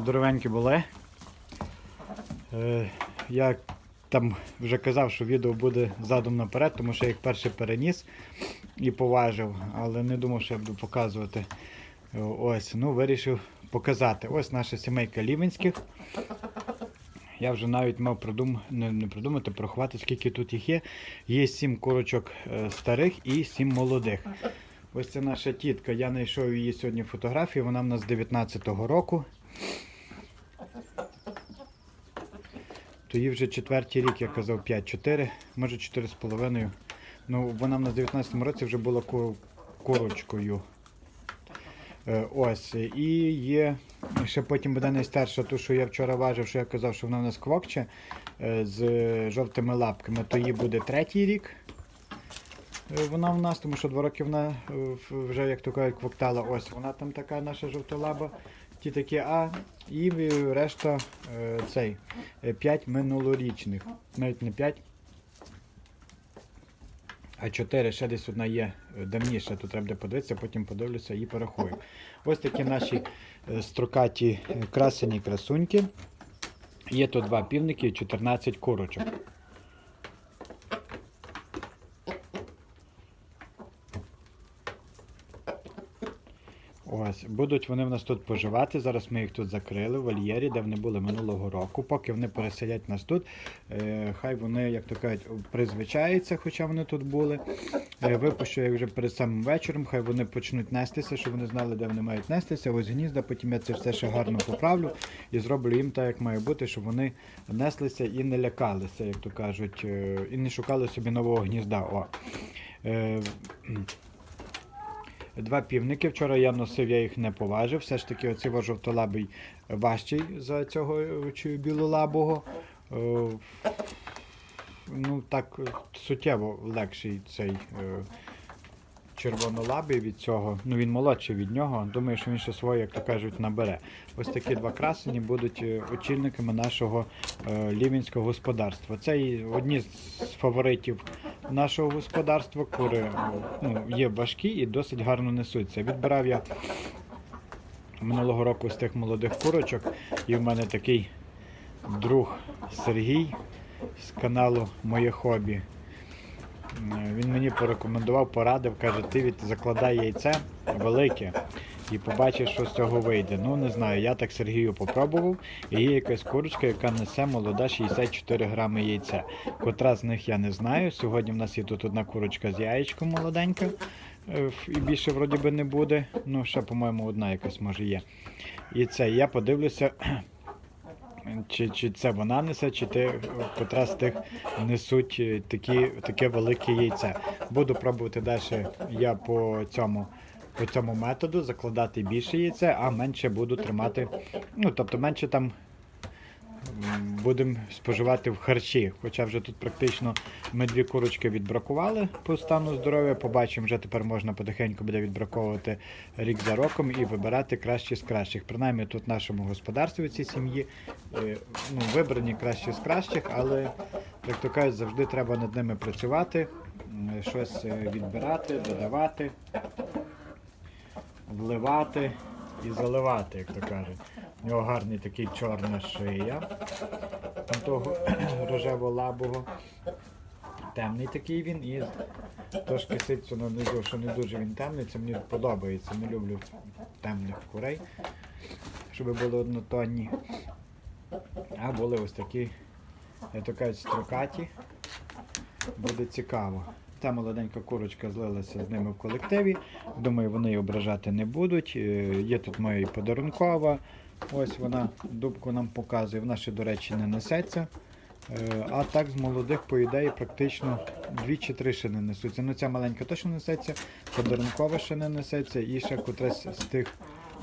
здоровенькі були. Е, я там вже казав, що відео буде задом наперед, тому що я їх перше переніс і поважив, але не думав, що я буду показувати. Е, Ось, ну вирішив показати. Ось наша сімейка Лівенських. Я вже навіть мав придум... не, не придумати, порахувати, скільки тут їх є. Є сім курочок е, старих і сім молодих. Ось це наша тітка. Я знайшов її сьогодні фотографію. Вона в нас з 19-го року. То їй вже четвертий рік, я казав, 5-4, може 4,5. Ну, вона в нас в 19-му році вже була курочкою. Е, Ось. І є ще потім буде найстарша, ту, що я вчора важив, що я казав, що вона в нас квокче е, з жовтими лапками, то їй буде третій рік. Е, Вона в нас, тому що два роки вона вже, як то кажуть, квоктала. Ось вона там така наша жовтолаба. Ті такі, а і е, решта е, цей 5 минулорічних. Навіть не 5, а 4, ще десь одна є е, давніша, то треба подивитися, потім подивлюся і порахую. Ось такі наші е, строкаті е, красені красуньки. Є тут два півники і 14 курочок. Ось, будуть вони в нас тут поживати. Зараз ми їх тут закрили в вольєрі, де вони були минулого року. Поки вони переселять нас тут, е, хай вони, як то кажуть, призвичаються, хоча вони тут були. Е, випущу їх вже перед самим вечором, хай вони почнуть нестися, щоб вони знали, де вони мають нестися. Ось гнізда, потім я це все ще гарно поправлю і зроблю їм так, як має бути, щоб вони неслися і не лякалися, як то кажуть, е, і не шукали собі нового гнізда. О. Е, Два півники. Вчора я носив, я їх не поважив. Все ж таки, ваш жовтолабий важчий за цього е, чи білолабого. Е, Ну, так суттєво легший цей е, червонолабий від цього. Ну він молодший від нього. Думаю, що він ще своє, як то кажуть, набере. Ось такі два красені будуть е, очільниками нашого е, лівінського господарства. Це і одні з фаворитів нашого господарства. Кури ну, є важкі і досить гарно несуться. Відбирав я минулого року з тих молодих курочок, і в мене такий друг Сергій з каналу Моє хобі. Е, Він мені порекомендував, порадив, каже, ти від закладай яйце велике і побачиш, що з цього вийде. Ну не знаю, я так Сергію попробував. І є якась курочка, яка несе молода 64 грами яйця. Котра з них я не знаю. Сьогодні в нас є тут одна курочка з яєчком молоденька. е, І більше вроді би не буде. Ну, ще, по-моєму, одна якась може є. І це я подивлюся, чи, чи це вона несе, чи ти котра з тих несуть е, такі, таке велике яйце. Буду пробувати далі я по цьому, по цьому методу закладати більше яйце, а менше буду тримати. Ну, тобто менше там будемо споживати в харчі. Хоча вже тут практично ми дві курочки відбракували по стану здоров'я. Побачимо, вже тепер можна потихеньку буде відбраковувати рік за роком і вибирати кращі з кращих. Принаймні тут в нашому господарстві цій сім'ї е, ну, вибрані кращі з кращих, але, як то кажуть, завжди треба над ними працювати, щось е, відбирати, додавати, вливати і заливати, як то кажуть. У нього гарний такий чорна шия. Там того рожево-лабого. Темний такий він і трошки ситцю нанизу, що не дуже він темний, це мені подобається. Не люблю темних курей, щоб були однотонні. А були ось такі, як то кажуть, строкаті. Буде цікаво. Та молоденька курочка злилася з ними в колективі. Думаю, вони її ображати не будуть. Е, Є тут моя подарункова. Ось вона дубку нам показує. Вона ще, до речі, не несеться. Е, А так з молодих, по ідеї, практично дві чи три ще не несуться. Ну ця маленька точно несеться, подарункова ще не несеться, і ще котрась з тих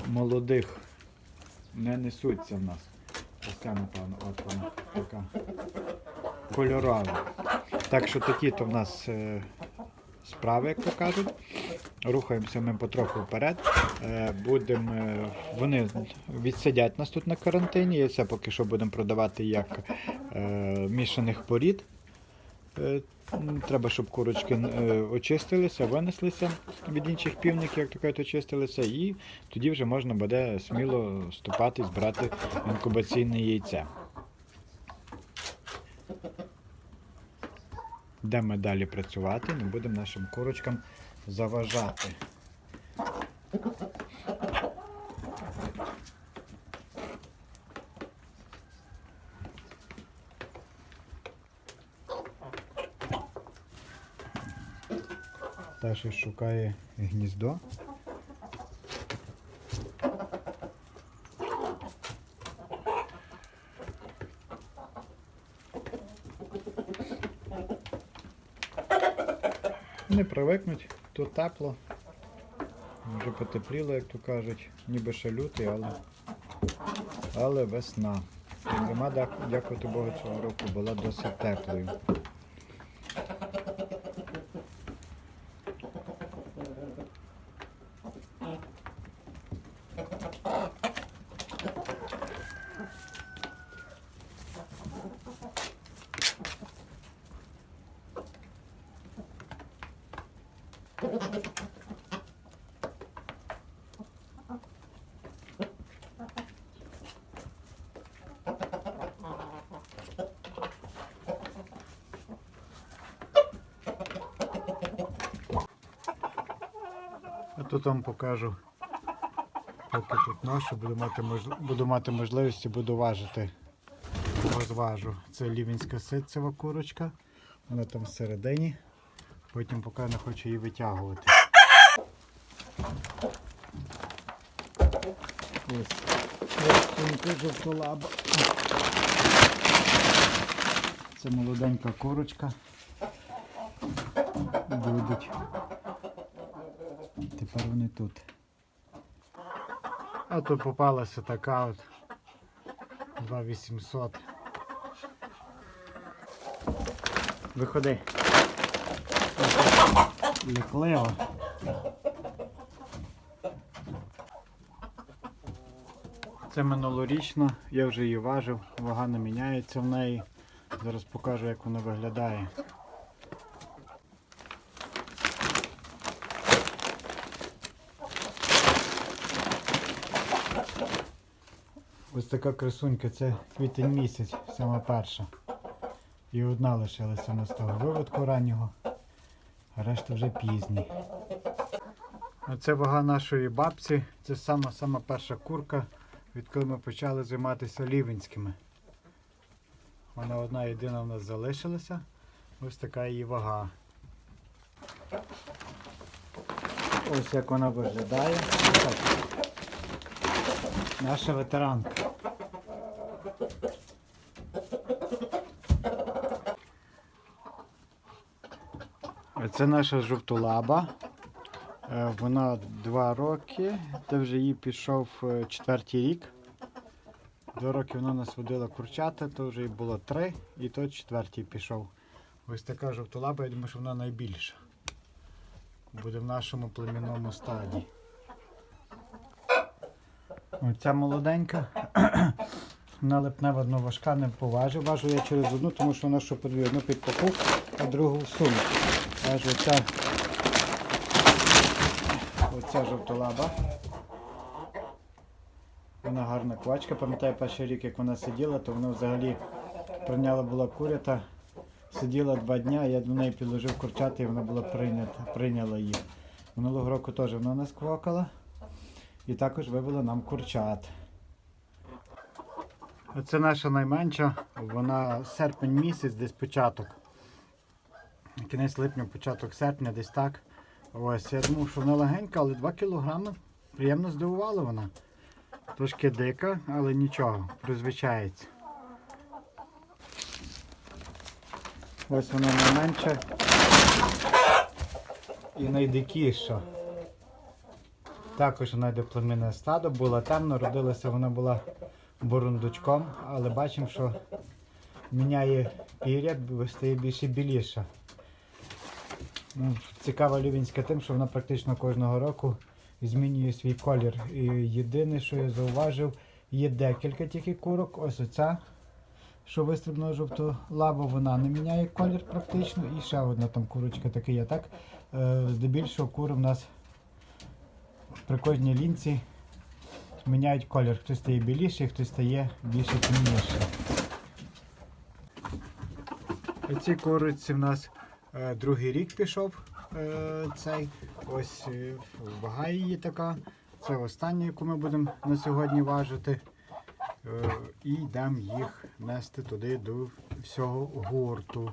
молодих не несуться в нас. Ось ця, напевно, от вона така кольорова. Так що такі то в нас е, справи, як то кажуть. Рухаємося ми потроху вперед. Е, будемо, вони відсидять нас тут на карантині. І це поки що будемо продавати як е, мішаних порід. Е, Треба, щоб курочки очистилися, винеслися від інших півників, як то кажуть, очистилися, і тоді вже можна буде сміло ступати, збирати інкубаційне яйце. Йдемо далі працювати, не будемо нашим курочкам заважати. Та шукає гніздо. Не привикнуть, тут тепло. Вже потепліло, як то кажуть, ніби ще лютий, але, але весна. Зима, дякувати Богу, цього року була досить теплою. А тут вам покажу, поки тут ношу, буду мати, мож... буду мати можливість і буду важити. Розважу. Це лівінська ситцева курочка. Вона там всередині. Потім поки не хочу її витягувати. Ось. Ось жовтолаба. Це молоденька курочка. Будуть. Тепер вони тут. А тут попалася така от 2800. Виходи. Лякливо. Це минулорічно, я вже її важив, вага не міняється в неї. Зараз покажу, як вона виглядає. Ось така красунька, це квітень місяць, сама перша. І одна лишилася на з того виводку раннього, а решта вже пізні. А це вага нашої бабці, це сама сама перша курка, відколи ми почали займатися лівенськими. Вона одна єдина в нас залишилася. Ось така її вага. Ось як вона виглядає. Наша ветеранка. Це наша жовтолаба. Е, Вона два роки, де вже їй пішов е, четвертий рік. Два роки вона нас водила курчата, то вже їй було три, і то четвертий пішов. Ось така жовтолаба, я думаю, що вона найбільша. Буде в нашому племінному стаді. Оця молоденька. Вона липнева важка, не поважив. Важу я через одну, тому що вона що подві одну під папуг, а другу в сумку. Важу оця, оця жовтолаба. Вона гарна квачка. Пам'ятаю перший рік, як вона сиділа, то вона взагалі прийняла була курята. Сиділа два дня, я до неї підложив курчати і вона була прийнята, прийняла їх. Минулого року теж вона нас квакала. І також вивела нам курчат. Це наша найменша, вона серпень місяць, десь початок. Кінець липня, початок серпня, десь так. Ось, я думав, що вона легенька, але 2 кілограми. Приємно здивувала вона. Трошки дика, але нічого, призвичається. Ось вона найменша і найдикіша. Також вона йде племінне стадо, була темно, родилася вона була бурундучком, але бачимо, що міняє пір'я, стає більше біліша. Ну, цікава лівінська тим, що вона практично кожного року змінює свій колір. І єдине, що я зауважив, є декілька тільки курок. Ось оця, що вистрібна жовтолаба, вона не міняє колір практично. І ще одна там курочка така є. Так, е, здебільшого кури в нас при кожній лінці міняють колір. Хтось стає біліший, хтось стає більше темніший. Ці куриці в нас е, другий рік пішов е, цей. Ось е, вага її така. Це остання, яку ми будемо на сьогодні важити. Е, і йдемо їх нести туди до всього гурту.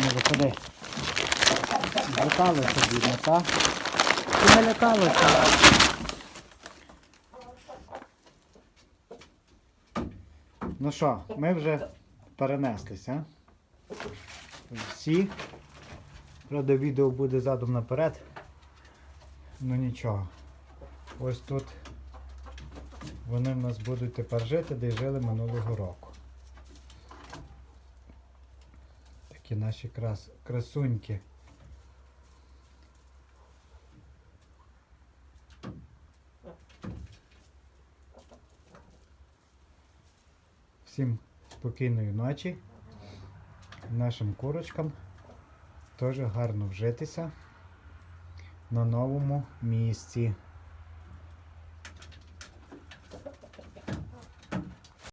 Не виходи. Злякалося, бідно, так? Ти не лякалося. Ну що, ми вже перенеслися. Всі. Правда, відео буде задом наперед. Ну нічого. Ось тут вони в нас будуть тепер жити, де й жили минулого року. Такі наші крас... красуньки. Всім спокійної ночі. Нашим курочкам теж гарно вжитися на новому місці.